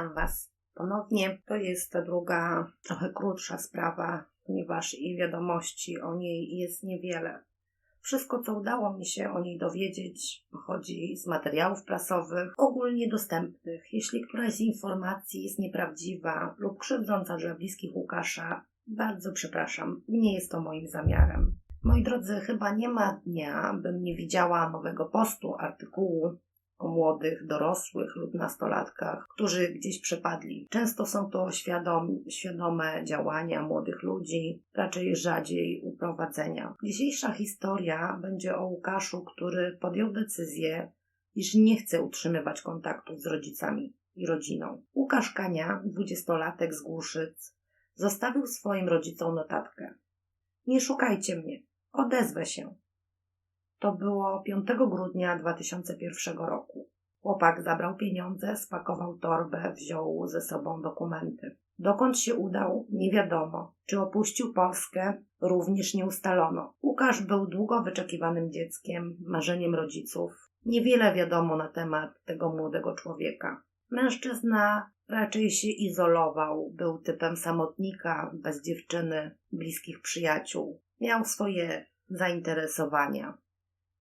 Witam Was ponownie. To jest ta druga, trochę krótsza sprawa, ponieważ i wiadomości o niej jest niewiele. Wszystko, co udało mi się o niej dowiedzieć, pochodzi z materiałów prasowych, ogólnie dostępnych. Jeśli któraś z informacji jest nieprawdziwa lub krzywdząca dla bliskich Łukasza, bardzo przepraszam, nie jest to moim zamiarem. Moi drodzy, chyba nie ma dnia, bym nie widziała nowego postu, artykułu o młodych, dorosłych lub nastolatkach, którzy gdzieś przepadli. Często są to świadom, świadome działania młodych ludzi, raczej rzadziej uprowadzenia. Dzisiejsza historia będzie o Łukaszu, który podjął decyzję, iż nie chce utrzymywać kontaktów z rodzicami i rodziną. Łukasz Kania, dwudziestolatek z Głuszyc, zostawił swoim rodzicom notatkę. Nie szukajcie mnie, odezwę się. To było 5 grudnia 2001 roku. Chłopak zabrał pieniądze, spakował torbę, wziął ze sobą dokumenty. Dokąd się udał, nie wiadomo. Czy opuścił Polskę, również nie ustalono. Łukasz był długo wyczekiwanym dzieckiem, marzeniem rodziców. Niewiele wiadomo na temat tego młodego człowieka. Mężczyzna raczej się izolował, był typem samotnika, bez dziewczyny, bliskich przyjaciół. Miał swoje zainteresowania.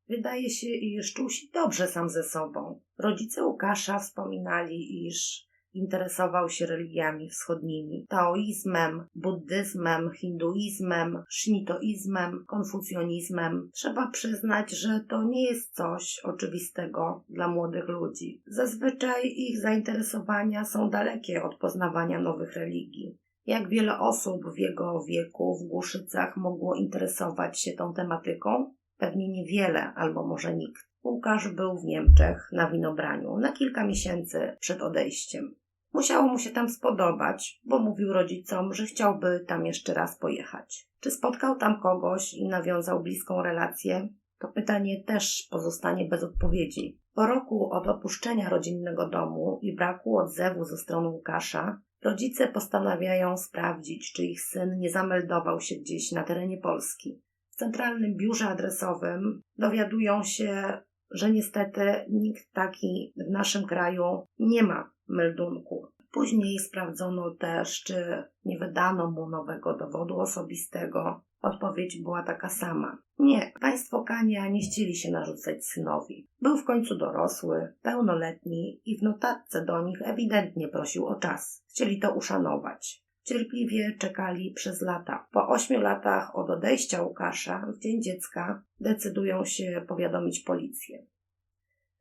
Wydaje się, iż czuł się dobrze sam ze sobą. Rodzice Łukasza wspominali, iż interesował się religiami wschodnimi, taoizmem, buddyzmem, hinduizmem, shintoizmem, konfucjonizmem. Trzeba przyznać, że to nie jest coś oczywistego dla młodych ludzi. Zazwyczaj ich zainteresowania są dalekie od poznawania nowych religii. Jak wiele osób w jego wieku w Głuszycach mogło interesować się tą tematyką? Pewnie niewiele, albo może nikt. Łukasz był w Niemczech na winobraniu na kilka miesięcy przed odejściem. Musiało mu się tam spodobać, bo mówił rodzicom, że chciałby tam jeszcze raz pojechać. Czy spotkał tam kogoś i nawiązał bliską relację? To pytanie też pozostanie bez odpowiedzi. Po roku od opuszczenia rodzinnego domu i braku odzewu ze strony Łukasza, rodzice postanawiają sprawdzić, czy ich syn nie zameldował się gdzieś na terenie Polski centralnym biurze adresowym dowiadują się, że niestety nikt taki w naszym kraju nie ma meldunku. Później sprawdzono też, czy nie wydano mu nowego dowodu osobistego. Odpowiedź była taka sama. Nie, państwo Kania nie chcieli się narzucać synowi. Był w końcu dorosły, pełnoletni i w notatce do nich ewidentnie prosił o czas. Chcieli to uszanować. Cierpliwie czekali przez lata. Po ośmiu latach od odejścia Łukasza, w dzień dziecka, decydują się powiadomić policję.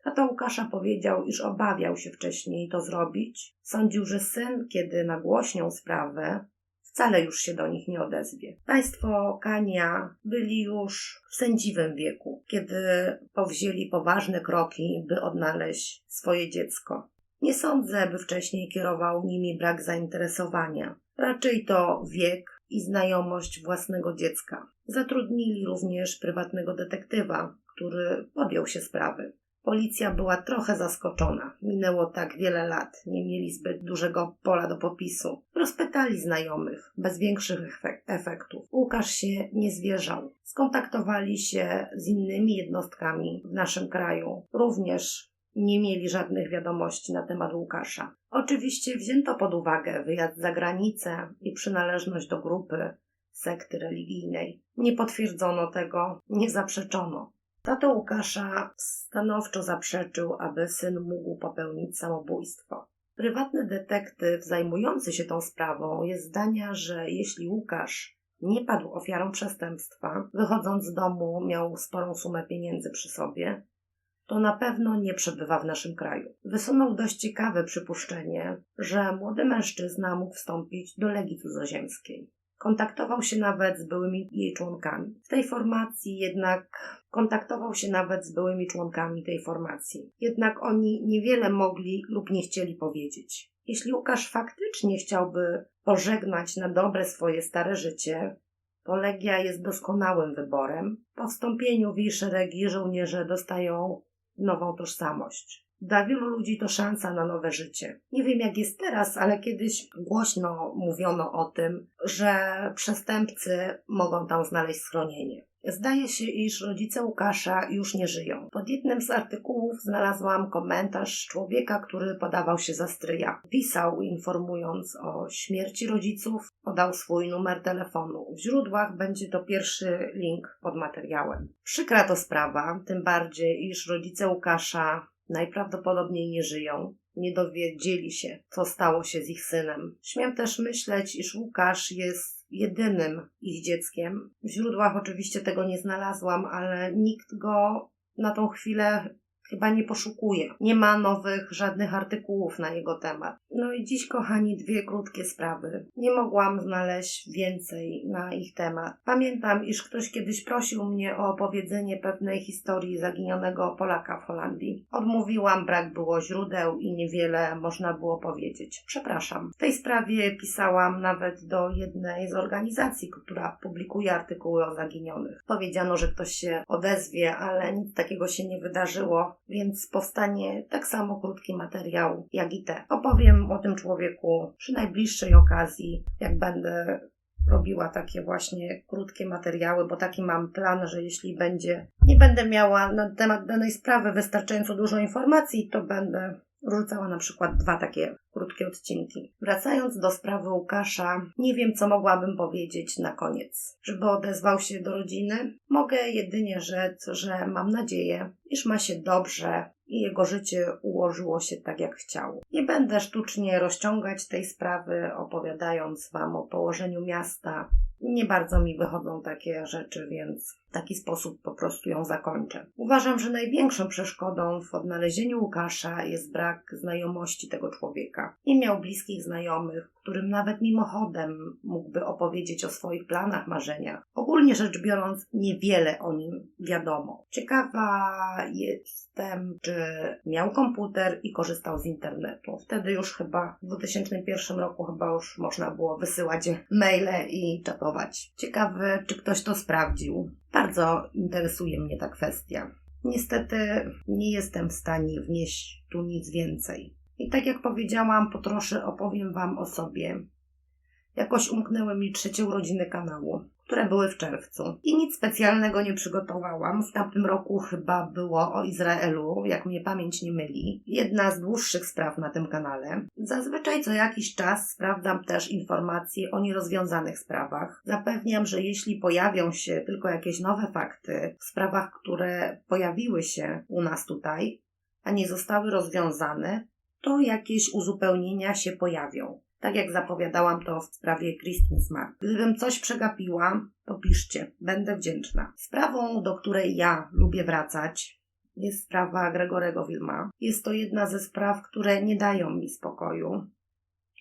Tata Łukasza powiedział, iż obawiał się wcześniej to zrobić. Sądził, że syn, kiedy nagłośnią sprawę, wcale już się do nich nie odezwie. Państwo Kania byli już w sędziwym wieku, kiedy powzięli poważne kroki, by odnaleźć swoje dziecko. Nie sądzę, by wcześniej kierował nimi brak zainteresowania. Raczej to wiek i znajomość własnego dziecka. Zatrudnili również prywatnego detektywa, który podjął się sprawy. Policja była trochę zaskoczona. Minęło tak wiele lat, nie mieli zbyt dużego pola do popisu. Rozpytali znajomych, bez większych efektów. Łukasz się nie zwierzał. Skontaktowali się z innymi jednostkami w naszym kraju, również nie mieli żadnych wiadomości na temat Łukasza. Oczywiście wzięto pod uwagę wyjazd za granicę i przynależność do grupy, sekty religijnej. Nie potwierdzono tego, nie zaprzeczono. Tato Łukasza stanowczo zaprzeczył, aby syn mógł popełnić samobójstwo. Prywatny detektyw zajmujący się tą sprawą jest zdania, że jeśli Łukasz nie padł ofiarą przestępstwa, wychodząc z domu miał sporą sumę pieniędzy przy sobie, to na pewno nie przebywa w naszym kraju. Wysunął dość ciekawe przypuszczenie, że młody mężczyzna mógł wstąpić do Legii Cudzoziemskiej. Kontaktował się nawet z byłymi jej członkami. W tej formacji jednak kontaktował się nawet z byłymi członkami tej formacji. Jednak oni niewiele mogli lub nie chcieli powiedzieć. Jeśli Łukasz faktycznie chciałby pożegnać na dobre swoje stare życie, to Legia jest doskonałym wyborem. Po wstąpieniu w jej szeregi żołnierze dostają nową tożsamość. Dla wielu ludzi to szansa na nowe życie. Nie wiem jak jest teraz, ale kiedyś głośno mówiono o tym, że przestępcy mogą tam znaleźć schronienie. Zdaje się, iż rodzice Łukasza już nie żyją. Pod jednym z artykułów znalazłam komentarz człowieka, który podawał się za stryja. Pisał, informując o śmierci rodziców, podał swój numer telefonu. W źródłach będzie to pierwszy link pod materiałem. Przykra to sprawa, tym bardziej, iż rodzice Łukasza najprawdopodobniej nie żyją nie dowiedzieli się, co stało się z ich synem. Śmiem też myśleć, iż Łukasz jest jedynym ich dzieckiem. W źródłach oczywiście tego nie znalazłam, ale nikt go na tą chwilę chyba nie poszukuje. Nie ma nowych żadnych artykułów na jego temat. No i dziś, kochani, dwie krótkie sprawy. Nie mogłam znaleźć więcej na ich temat. Pamiętam, iż ktoś kiedyś prosił mnie o opowiedzenie pewnej historii zaginionego Polaka w Holandii. Odmówiłam, brak było źródeł i niewiele można było powiedzieć. Przepraszam. W tej sprawie pisałam nawet do jednej z organizacji, która publikuje artykuły o zaginionych. Powiedziano, że ktoś się odezwie, ale nic takiego się nie wydarzyło więc powstanie tak samo krótki materiał jak i te. Opowiem o tym człowieku przy najbliższej okazji, jak będę robiła takie właśnie krótkie materiały, bo taki mam plan, że jeśli będzie, nie będę miała na temat danej sprawy wystarczająco dużo informacji, to będę Wrzucała na przykład dwa takie krótkie odcinki. Wracając do sprawy Łukasza, nie wiem, co mogłabym powiedzieć na koniec. Żeby odezwał się do rodziny, mogę jedynie rzec, że mam nadzieję, iż ma się dobrze i jego życie ułożyło się tak, jak chciał. Nie będę sztucznie rozciągać tej sprawy, opowiadając Wam o położeniu miasta. Nie bardzo mi wychodzą takie rzeczy, więc w taki sposób po prostu ją zakończę. Uważam, że największą przeszkodą w odnalezieniu Łukasza jest brak znajomości tego człowieka. Nie miał bliskich znajomych, którym nawet mimochodem mógłby opowiedzieć o swoich planach, marzeniach. Ogólnie rzecz biorąc, niewiele o nim wiadomo. Ciekawa jestem, czy miał komputer i korzystał z internetu. Wtedy już chyba w 2001 roku chyba już można było wysyłać maile i czatować. Ciekawe, czy ktoś to sprawdził. Bardzo interesuje mnie ta kwestia. Niestety nie jestem w stanie wnieść tu nic więcej. I tak jak powiedziałam, po trosze opowiem Wam o sobie. Jakoś umknęły mi trzecie urodziny kanału które były w czerwcu. I nic specjalnego nie przygotowałam. W tamtym roku chyba było o Izraelu, jak mnie pamięć nie myli. Jedna z dłuższych spraw na tym kanale. Zazwyczaj co jakiś czas sprawdzam też informacje o nierozwiązanych sprawach. Zapewniam, że jeśli pojawią się tylko jakieś nowe fakty w sprawach, które pojawiły się u nas tutaj, a nie zostały rozwiązane, to jakieś uzupełnienia się pojawią tak jak zapowiadałam to w sprawie Christine Smart. Gdybym coś przegapiła, to piszcie, będę wdzięczna. Sprawą, do której ja lubię wracać, jest sprawa Gregorego Wilma. Jest to jedna ze spraw, które nie dają mi spokoju.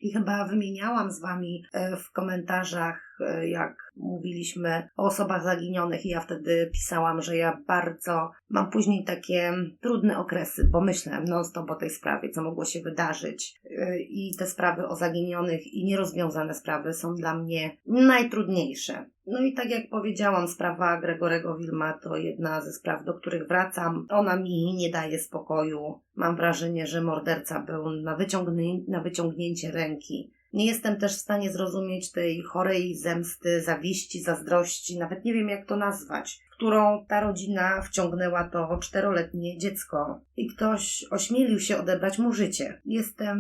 I chyba wymieniałam z Wami e, w komentarzach, jak mówiliśmy o osobach zaginionych, i ja wtedy pisałam, że ja bardzo mam później takie trudne okresy, bo myślę non-stop o tej sprawie, co mogło się wydarzyć. E, I te sprawy o zaginionych i nierozwiązane sprawy są dla mnie najtrudniejsze. No i tak jak powiedziałam, sprawa Gregorego Wilma to jedna ze spraw, do których wracam. Ona mi nie daje spokoju. Mam wrażenie, że morderca był na, wyciągnię na wyciągnięcie ręki. Nie jestem też w stanie zrozumieć tej chorej zemsty, zawiści, zazdrości, nawet nie wiem jak to nazwać, którą ta rodzina wciągnęła to czteroletnie dziecko i ktoś ośmielił się odebrać mu życie. Jestem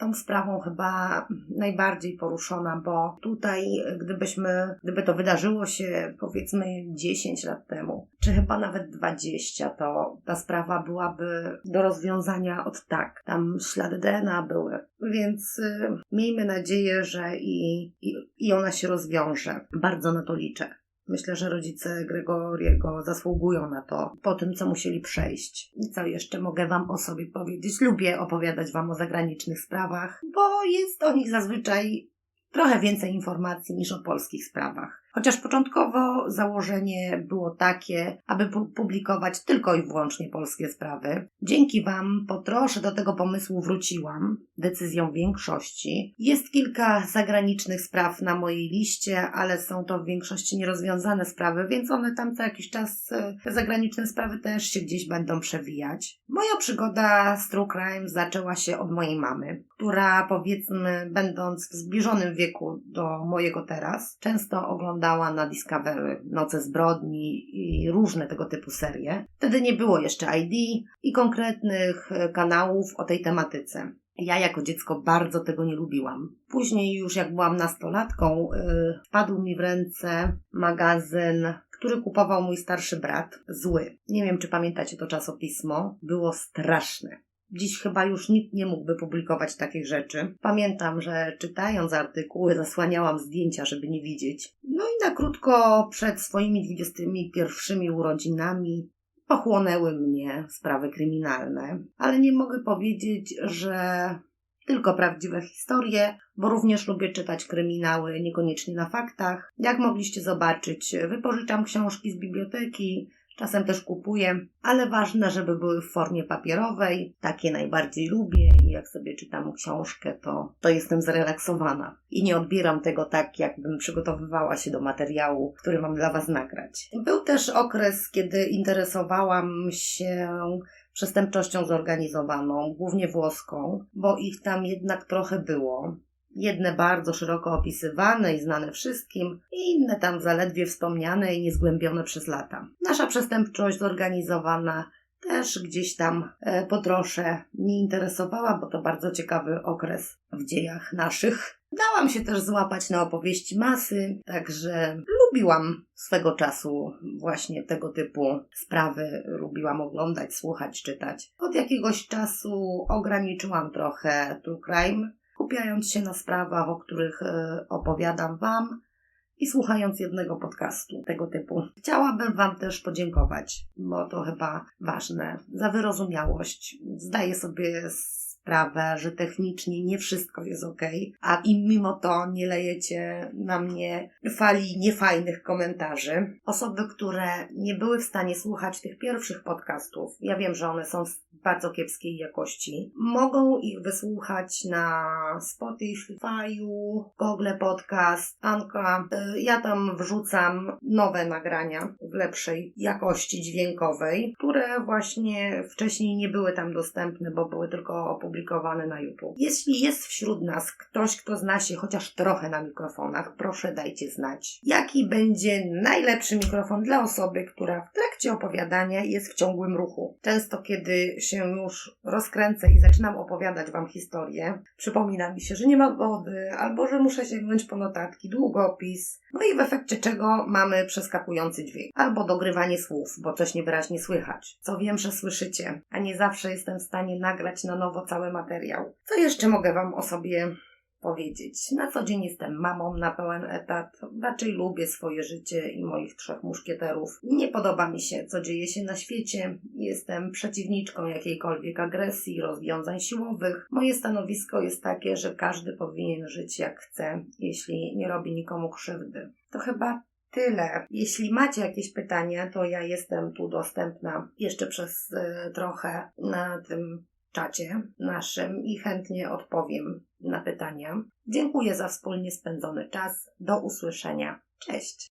tą sprawą chyba najbardziej poruszona, bo tutaj, gdybyśmy, gdyby to wydarzyło się powiedzmy 10 lat temu, czy chyba nawet 20, to ta sprawa byłaby do rozwiązania od tak. Tam ślady DNA były, więc y, miejmy nadzieję, że i, i, i ona się rozwiąże. Bardzo na to liczę. Myślę, że rodzice Gregoriego zasługują na to po tym, co musieli przejść. I co jeszcze mogę Wam o sobie powiedzieć? Lubię opowiadać Wam o zagranicznych sprawach, bo jest o nich zazwyczaj trochę więcej informacji niż o polskich sprawach. Chociaż początkowo założenie było takie, aby publikować tylko i wyłącznie polskie sprawy. Dzięki Wam po trosze do tego pomysłu wróciłam, decyzją większości. Jest kilka zagranicznych spraw na mojej liście, ale są to w większości nierozwiązane sprawy, więc one tam co jakiś czas, e, te zagraniczne sprawy też się gdzieś będą przewijać. Moja przygoda z True Crime zaczęła się od mojej mamy która powiedzmy, będąc w zbliżonym wieku do mojego teraz, często oglądała na Discovery Noce Zbrodni i różne tego typu serie. Wtedy nie było jeszcze ID i konkretnych e, kanałów o tej tematyce. Ja jako dziecko bardzo tego nie lubiłam. Później już jak byłam nastolatką, yy, wpadł mi w ręce magazyn, który kupował mój starszy brat, Zły. Nie wiem, czy pamiętacie to czasopismo. Było straszne. Dziś chyba już nikt nie mógłby publikować takich rzeczy. Pamiętam, że czytając artykuły zasłaniałam zdjęcia, żeby nie widzieć. No i na krótko przed swoimi 21 urodzinami pochłonęły mnie sprawy kryminalne, ale nie mogę powiedzieć, że tylko prawdziwe historie, bo również lubię czytać kryminały niekoniecznie na faktach. Jak mogliście zobaczyć, wypożyczam książki z biblioteki, Czasem też kupuję, ale ważne, żeby były w formie papierowej. Takie najbardziej lubię i jak sobie czytam książkę, to, to jestem zrelaksowana. I nie odbieram tego tak, jakbym przygotowywała się do materiału, który mam dla Was nagrać. Był też okres, kiedy interesowałam się przestępczością zorganizowaną, głównie włoską, bo ich tam jednak trochę było. Jedne bardzo szeroko opisywane i znane wszystkim, i inne tam zaledwie wspomniane i niezgłębione przez lata. Nasza przestępczość zorganizowana też gdzieś tam e, po trosze mnie interesowała, bo to bardzo ciekawy okres w dziejach naszych. Dałam się też złapać na opowieści masy, także lubiłam swego czasu właśnie tego typu sprawy. Lubiłam oglądać, słuchać, czytać. Od jakiegoś czasu ograniczyłam trochę true crime, skupiając się na sprawach, o których e, opowiadam Wam i słuchając jednego podcastu tego typu. Chciałabym Wam też podziękować, bo to chyba ważne, za wyrozumiałość. Zdaję sobie sprawę, że technicznie nie wszystko jest ok, a i mimo to nie lejecie na mnie fali niefajnych komentarzy. Osoby, które nie były w stanie słuchać tych pierwszych podcastów, ja wiem, że one są bardzo kiepskiej jakości, mogą ich wysłuchać na Spotify'u, Google Podcast, Anka. Y, ja tam wrzucam nowe nagrania w lepszej jakości dźwiękowej, które właśnie wcześniej nie były tam dostępne, bo były tylko opublikowane opublikowane na YouTube. Jeśli jest wśród nas ktoś, kto zna się chociaż trochę na mikrofonach, proszę dajcie znać, jaki będzie najlepszy mikrofon dla osoby, która w trakcie opowiadania jest w ciągłym ruchu. Często, kiedy się już rozkręcę i zaczynam opowiadać Wam historię, przypomina mi się, że nie ma wody, albo że muszę sięgnąć po notatki, długopis, no i w efekcie czego mamy przeskakujący dźwięk, albo dogrywanie słów, bo coś niewyraźnie słychać. Co wiem, że słyszycie, a nie zawsze jestem w stanie nagrać na nowo cały materiał. Co jeszcze mogę Wam o sobie powiedzieć? Na co dzień jestem mamą na pełen etat. Raczej lubię swoje życie i moich trzech muszkieterów. Nie podoba mi się, co dzieje się na świecie. Jestem przeciwniczką jakiejkolwiek agresji, rozwiązań siłowych. Moje stanowisko jest takie, że każdy powinien żyć jak chce, jeśli nie robi nikomu krzywdy. To chyba tyle. Jeśli macie jakieś pytania, to ja jestem tu dostępna jeszcze przez y, trochę na tym czacie naszym i chętnie odpowiem na pytania. Dziękuję za wspólnie spędzony czas. Do usłyszenia. Cześć!